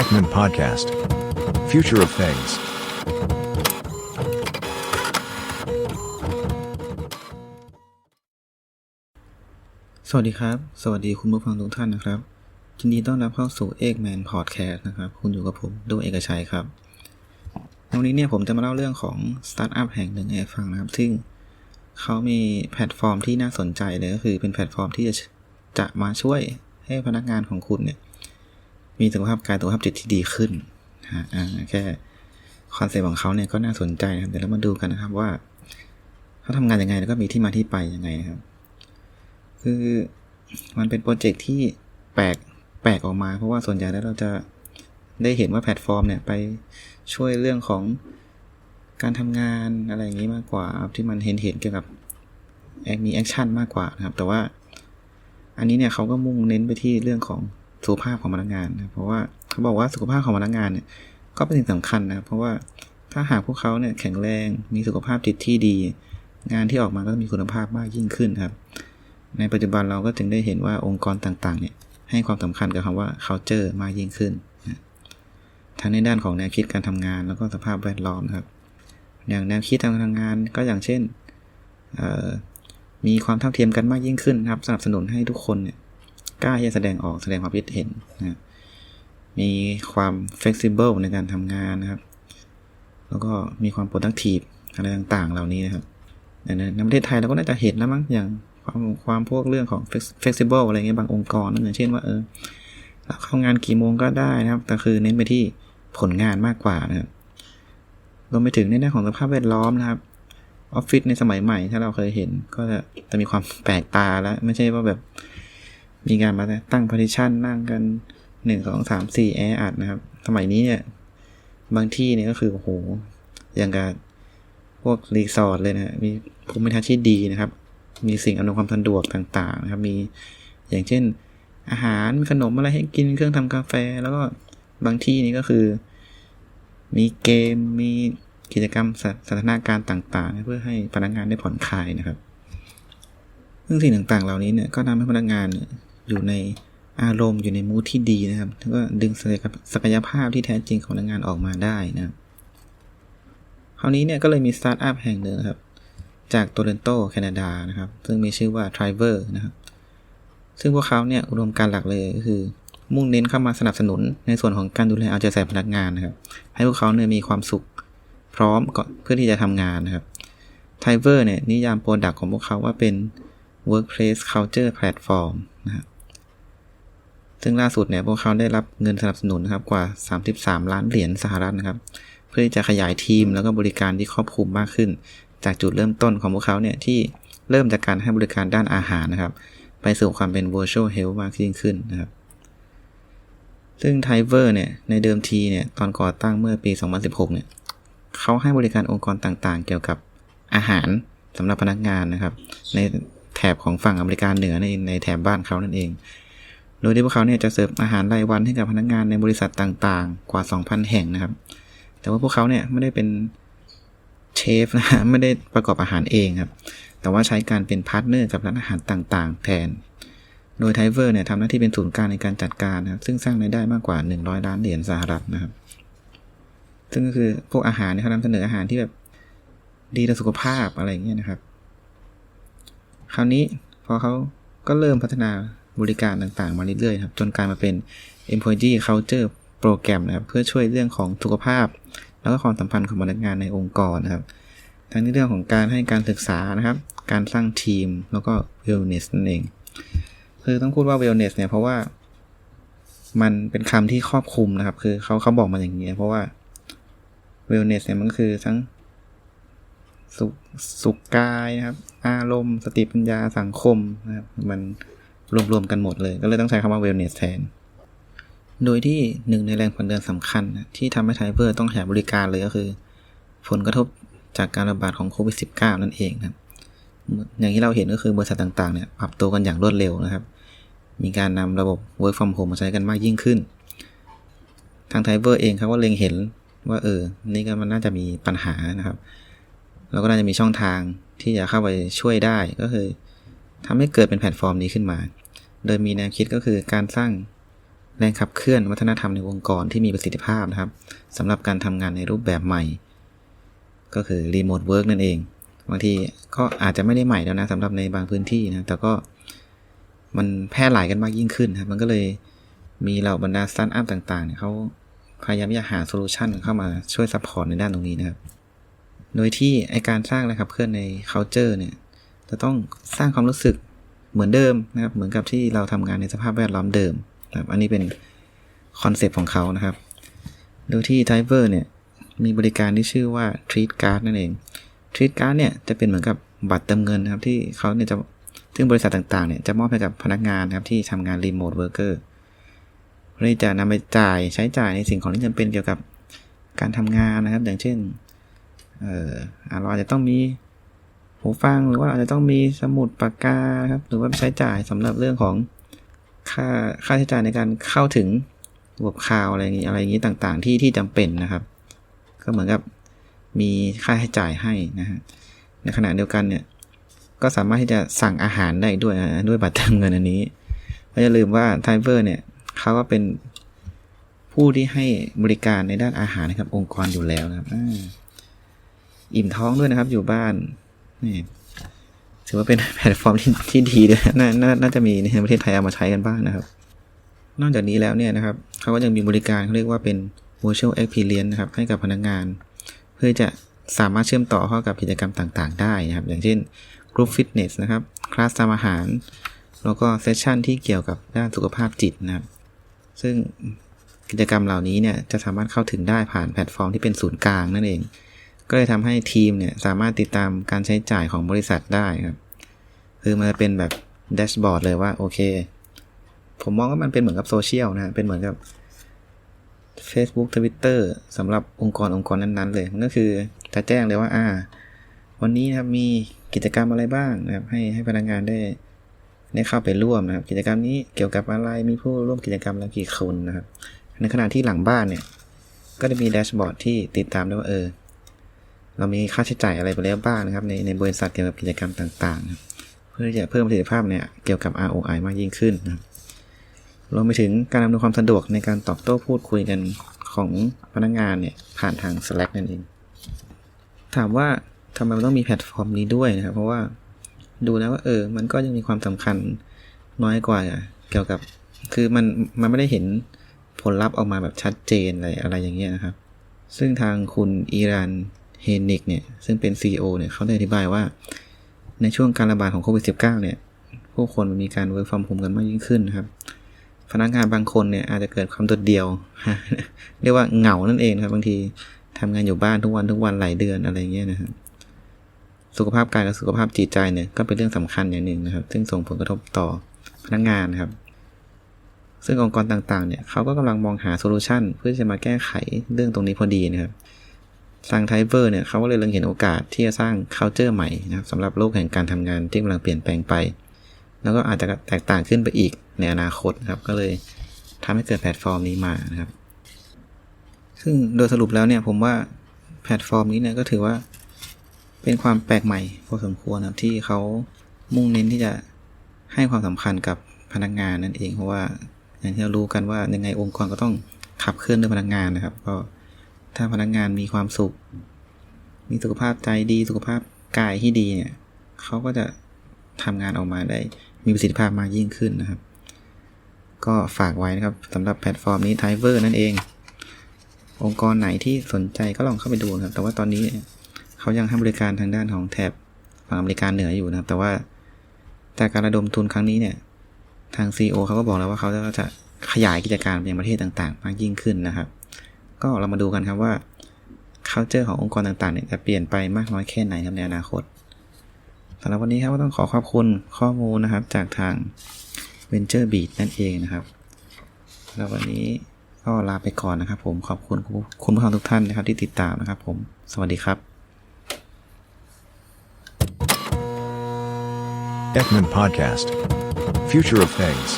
Ekman Podcast. Future of Things. สวัสดีครับ สวัสดีคุณผู้ฟังทุกท่านนะครับยินดีต้อนรับเข้าสู่เอกแมนพอดแคสต์นะครับ คุณอยู่กับผมดูเอกชัยครับ วันนี้เนี่ยผมจะมาเล่าเรื่องของสตาร์ทอัพแห่งหนึ่งให้ฟังนะครับ ซึ่งเขามีแพลตฟอร์มที่น่าสนใจเลยก็คือเป็นแพลตฟอร์มที่จะจะมาช่วยให้พนักงานของคุณเนี่ย มีสุขภาพกายสุขภาพจิตที่ดีขึ้นฮะแค่คอนเซ็ปต์ของเขาเนี่ยก็น่าสนใจนะครับเดี๋ยวเรามาดูกันนะครับว่าเขาทำงานยังไงแล้วก็มีที่มาที่ไปยังไงนะครับ คือมันเป็นโปรเจกต์ที่แปลกแปลกออกมา เพราะว่าส่วนใหญ่แล้วเราจะได้เห็นว่าแพลตฟอร์มเนี่ยไปช่วยเรื่องของการทำงานอะไรอย่างนี้มากกว่าที่มันเห็นเห็นเกี่ยวกับมีแอคชั่นมากกว่านะครับ แต่ว่าอันนี้เนี่ยเขาก็มุ่งเน้นไปที่เรื่องของ สุขภาพของพนักงานนะเพราะว่าเขาบอกว่าสุขภาพของพนักงานเนี่ยก็เป็นสิ่งสำคัญนะ เพราะว่าถ้าหากพวกเขาเนี่ยแข็งแรงมีสุขภาพจิตที่ดี งานที่ออกมาก็มีคุณภาพมากยิ่งขึ้นครับ ในปัจจุบันเราก็จึงได้เห็นว่าองค์กรต่างๆเนี่ยให้ความสำคัญกับคำว่า culture มากยิ่งขึ้นนะทั้งในด้านของแนวคิดการทำงานแล้วก็สภาพแวดล้อมนะครับ อย่างแนวคิดทางทำงานก็อย่างเช่นมีความเท่าเทียมกันมากยิ่งขึ้นครับ สนับสนุนให้ทุกคนเนี่ย กล้าที่จะแสดงออกแสดงความคิดเห็นนะมีความ flexible ในการทำงานนะครับ แล้วก็มีความ productive อะไรต่างๆ เหล่านี้นะครับในประเทศไทยเราก็น่าจะเห็นแล้วมั้งอย่างความความพวกเรื่องของ flexible อะไรเงี้ยบางองค์กรนั่นอย่างเช่นว่าเออเราเข้างานกี่โมงก็ได้นะครับ แต่คือเน้นไปที่ผลงานมากกว่านะครับรวมไปถึงในด้านของสภาพแวดล้อมนะครับออฟฟิศในสมัยใหม่ถ้าเราเคยเห็นก็จะจะมีความแปลกตาแล้ว ไม่ใช่ว่าแบบ มีการมาตั้ง partition นั่งกันหนึ่งสองสามสี่แออัดนะครับ สมัยนี้เนี่ย บางที่เนี่ยก็คือ โอ้โห อย่างกับพวกรีสอร์ทเลยนะ มีภูมิทัศน์ที่ดีนะครับ มีสิ่งอำนวยความสะดวกต่างๆ นะครับ มีอย่างเช่น อาหารมีขนมอะไรให้กินเครื่องทำกาแฟ แล้วก็บางที่นี่ก็คือ มีเกมมีกิจกรรมสถานาการณ์ต่างๆ เพื่อให้พนักงานได้ผ่อนคลายนะครับ ซึ่งสิ่งต่างๆ เหล่านี้เนี่ยก็ทำให้พนักงานเนี่ย อยู่ในอารมณ์อยู่ในมูทที่ดีนะครับแล้วก็ดึงศักยภาพที่แท้จริงของพนักงานออกมาได้นะครับคราวนี้เนี่ยก็เลยมีสตาร์ทอัพแห่งหนึ่งครับ จากโตเรนโตแคนาดานะครับ ซึ่งมีชื่อว่า Triver นะครับ ซึ่งพวกเขาเนี่ยอุดมการหลักเลยก็คือ มุ่งเน้นเข้ามาสนับสนุนในส่วนของการดูแลเอาใจใส่พนักงานนะครับ ให้พวกเขาเนี่ยมีความสุขพร้อมก่อนเพื่อที่จะทำงานนะครับ Triver เนี่ยนิยามโปรดักต์ของพวกเขาว่าเป็น workplace culture platform นะครับ ซึ่งล่าสุดเนี่ยพวกเขาได้รับเงินสนับสนุนนะครับกว่า 33 ล้านเหรียญสหรัฐนะครับ เพื่อที่จะขยายทีมแล้วก็บริการที่ครอบคลุมมากขึ้น จากจุดเริ่มต้นของพวกเขาเนี่ยที่เริ่มจากการให้บริการด้านอาหารนะครับ ไปสู่ความเป็น virtual health มากยิ่งขึ้นนะครับ ซึ่งไทเวอร์เนี่ยในเดิมทีเนี่ยตอนก่อตั้งเมื่อปี 2016 เนี่ยเขาให้บริการองค์กรต่างๆ เกี่ยวกับอาหารสำหรับพนักงานนะครับ ในแถบของฝั่งอเมริกาเหนือในในแถบบ้านเขานั่นเอง โดยที่พวกเขาเนี่ยจะเสิร์ฟอาหารรายวันให้กับพนักงานในบริษัทต่างๆ กว่า 2,000 แห่งนะครับ แต่ว่าพวกเขาเนี่ยไม่ได้เป็นเชฟนะไม่ได้ประกอบอาหารเองครับ แต่ว่าใช้การเป็นพาร์ทเนอร์กับร้านอาหารต่างๆ แทน โดยไทเวอร์เนี่ยทำหน้าที่เป็นศูนย์กลางในการจัดการนะครับ ซึ่งสร้างรายได้มากกว่า 100 ล้านเหรียญสหรัฐนะครับ ซึ่งก็คือพวกอาหารเนี่ยเขานำเสนออาหารที่แบบดีต่อสุขภาพอะไรอย่างเงี้ยนะครับ คราวนี้พอเขาก็เริ่มพัฒนา บริการต่างๆ มาเรื่อยๆครับจนกลายมาเป็น employee culture program นะครับเพื่อช่วยเรื่องของสุขภาพ แล้วก็ความสัมพันธ์ของพนักงานในองค์กรนะครับ ทั้งในเรื่องของการให้การศึกษานะครับ การสร้างทีมแล้วก็ wellness นั่นเองคือต้องพูดว่า wellness เนี่ยเพราะว่ามันเป็นคำที่ครอบคลุมนะครับ คือเขาเขาบอกมาอย่างนี้เพราะว่า wellness เนี่ยมันก็คือทั้งสุสุขกายนะครับ อารมณ์ สติปัญญาสังคมนะครับมัน รวมๆกันหมดเลย ก็เลยต้องใช้คำว่า wellness แทน โดยที่หนึ่งในแรงผลเดินสำคัญ ที่ทำให้ไทเวอร์ต้องขยาบริการเลยก็คือ ผลกระทบจากการระบาดของโควิด -19 นั่นเองครับ อย่างที่เราเห็นก็คือบริษัทต่างๆเนี่ยปรับตัวกันอย่างรวดเร็วนะครับ มีการนำระบบ work from home มาใช้กันมากยิ่งขึ้น ทางไทเวอร์เองเขาก็เล็งเห็นว่าเออ นี่ก็มันน่าจะมีปัญหานะครับ แล้วก็น่าจะมีช่องทางที่จะเข้าไปช่วยได้ก็คือทำให้เกิดเป็นแพลตฟอร์มนี้ขึ้นมา โดยมีแนวคิดก็คือการสร้างแรงขับเคลื่อนวัฒนธรรมในองค์กรที่มีประสิทธิภาพนะครับสำหรับการทำงานในรูปแบบใหม่ ก็คือรีโมทเวิร์กนั่นเองบางทีก็อาจจะไม่ได้ใหม่แล้วนะสำหรับในบางพื้นที่นะแต่ก็มันแพร่หลายกันมากยิ่งขึ้นครับมันก็เลยมีเหล่าบรรดาสตาร์ทอัพต่างๆเนี่ยเขาพยายามที่จะหาโซลูชันเข้ามาช่วยซัพพอร์ตในด้านตรงนี้นะครับ โดยที่ไอการสร้างนะครับเคลื่อนใน culture เนี่ยจะต้องสร้างความรู้สึก เหมือนเดิมนะครับ เหมือนกับที่เราทำงานในสภาพแวดล้อมเดิมนะครับ อันนี้เป็นคอนเซปต์ของเขานะครับ โดยที่ Driver เนี่ย มีบริการที่ชื่อว่า Treat Card นั่นเอง Treat Card เนี่ยจะเป็นเหมือนกับบัตรเติมเงินนะครับที่เขาเนี่ยจะซึ่งบริษัทต่างๆเนี่ยจะมอบให้กับพนักงานนะครับที่ทำงานรีโมทเวิร์กเกอร์เพื่อที่จะนำไปจ่ายใช้จ่ายในสิ่งของที่จำเป็นเกี่ยวกับการทำงานนะครับ อย่างเช่น เอ่อเราอาจจะต้องมี หูฟังหรือว่าอาจจะต้องมีสมุดปากกาครับหรือว่าใช้จ่ายสำหรับเรื่องของค่าค่าใช้จ่ายในการเข้าถึงระบบข่าวอะไรอย่างนี้อะไรอย่างนี้ต่างๆ ที่ที่จำเป็นนะครับ ก็เหมือนกับมีค่าใช้จ่ายให้นะฮะในขณะเดียวกันเนี่ยก็สามารถที่จะสั่งอาหารได้ด้วยด้วยบัตรเติมเงินอันนี้ไม่อย่าลืมว่าไทเวอร์เนี่ยเขาก็เป็นผู้ที่ให้บริการในด้านอาหารนะครับองค์กรอยู่แล้วนะครับออิ่มท้องด้วยนะครับอยู่บ้าน นี่ถือว่าเป็นแพลตฟอร์มที่ที่ดีด้วยนานาน่าจะมีในประเทศไทยเอามาใช้กันบ้างนะครับ นอกจากนี้แล้วเนี่ยนะครับเขาก็ยังมีบริการเขาเรียกว่าเป็น virtual experience นะครับ ให้กับพนักงาน เพื่อจะสามารถเชื่อมต่อเข้ากับกิจกรรมต่างๆ ได้นะครับ อย่างเช่น group fitness นะครับคลาสทำอาหาร แล้วก็เซสชันที่เกี่ยวกับด้านสุขภาพจิตนะครับ ซึ่งกิจกรรมเหล่านี้เนี่ยจะสามารถเข้าถึงได้ผ่านแพลตฟอร์มที่เป็นศูนย์กลางนั่นเอง ก็เลยทำให้ทีมเนี่ยสามารถติดตามการใช้จ่ายของบริษัทได้ครับ คือมันจะเป็นแบบแดชบอร์ดเลยว่าโอเค ผมมองว่ามันเป็นเหมือนกับโซเชียลนะเป็นเหมือนกับ Facebook Twitter สำหรับองค์กรองค์กรนั้นๆ เลย มันก็คือจะแจ้งเลยว่า อ่า วันนี้นะครับมีกิจกรรมอะไรบ้างนะครับ ให้ให้พนักงานได้ได้เข้าไปร่วมนะครับ กิจกรรมนี้เกี่ยวกับอะไรมีผู้ร่วมกิจกรรมแล้วกี่คนนะครับ ในขณะที่หลังบ้านเนี่ย ก็จะมีแดชบอร์ดที่ติดตามได้ว่าเออ เรามีค่าใช้จ่ายอะไรไปแล้วบ้างนะครับในในบริษัทเกี่ยวกับกิจกรรมต่างๆ เพื่อจะเพิ่มประสิทธิภาพเนี่ยเกี่ยวกับ ROI มากยิ่งขึ้นนะครับรวมไปถึงการอำนวยความสะดวกในการตอบโต้พูดคุยกันของพนักงานเนี่ยผ่านทาง Slack นั่นเอง ถามว่าทำไมมันต้องมีแพลตฟอร์มนี้ด้วยนะครับ เพราะว่าดูแล้วว่าเออ มันก็ยังมีความสำคัญน้อยกว่าเกี่ยวกับ คือมันมันไม่ได้เห็นผลลัพธ์ออกมาแบบชัดเจนอะไรอะไรอย่างเงี้ยนะครับ ซึ่งทางคุณอีราน เฮนิกเนี่ยซึ่งเป็น CEO เนี่ยเขาได้อธิบายว่า ในช่วงการระบาดของโควิด -19 เนี่ยผู้คนมีการ work from home กันมากยิ่งขึ้นนะครับ พนักงานบางคนเนี่ยอาจจะเกิดความโดดเดี่ยว เรียกว่าเหงานั่นเองครับบางทีทำงานอยู่บ้านทุกวันทุกวันหลายเดือนอะไรเงี้ยนะครับสุขภาพกายและสุขภาพจิตใจเนี่ยก็เป็นเรื่องสำคัญอย่างหนึ่งนะครับ ซึ่งส่งผลกระทบต่อพนักงานครับ ซึ่งองค์กรต่างๆเนี่ยเขาก็กำลังมองหาโซลูชันเพื่อจะมาแก้ไขเรื่องตรงนี้พอดีนะครับ ทางไทเวอร์เนี่ยเขาก็เลยเล็งเห็นโอกาสที่จะสร้าง culture ใหม่นะครับสำหรับโลกแห่งการทำงานที่กำลังเปลี่ยนแปลงไป แล้วก็อาจจะแตกต่างขึ้นไปอีกในอนาคตนะครับ ก็เลยทำให้เกิดแพลตฟอร์มนี้มานะครับ ซึ่งโดยสรุปแล้วเนี่ยผมว่าแพลตฟอร์มนี้เนี่ยก็ถือว่าเป็นความแปลกใหม่พอสมควรนะครับที่เขามุ่งเน้นที่จะให้ความสำคัญกับพนักงานนั่นเองเพราะว่าอย่างที่เรารู้กันว่ายังไงองค์กรก็ต้องขับเคลื่อนด้วยพนักงานนะครับ ก็ ถ้าพนักงานมีความสุข มีสุขภาพใจดี สุขภาพกายที่ดีเนี่ยเขาก็จะทำงานออกมาได้ มีประสิทธิภาพมากยิ่งขึ้นนะครับ ก็ฝากไว้นะครับสำหรับแพลตฟอร์มนี้ t i เวอร์นั่นเอง องค์กรไหนที่สนใจก็ลองเข้าไปดูนะครับ แต่ว่าตอนนี้เขายังให้บริการทางด้านของแถบฝั่งอเมริกาเหนืออยู่นะครับ แต่ว่าจากการระดมทุนครั้งนี้เนี่ยทาง CEO เขาก็บอกแล้วว่าเขาจะขยายกิจการไปยังประเทศต่างๆ มากยิ่งขึ้นนะครับ ก็เรามาดูกันครับว่า culture ขององค์กรต่างๆเนี่ยจะเปลี่ยนไปมากน้อยแค่ไหนครับในอนาคตสำหรับวันนี้ครับก็ต้องขอขอบคุณข้อมูลนะครับจากทาง Venture Beat นั่นเองนะครับแล้ววันนี้ก็ลาไปก่อนนะครับ ผมขอบคุณคุณผู้ฟังทุกท่านนะครับที่ติดตามนะครับ ผมสวัสดีครับ Ekman Podcast. Future of Things.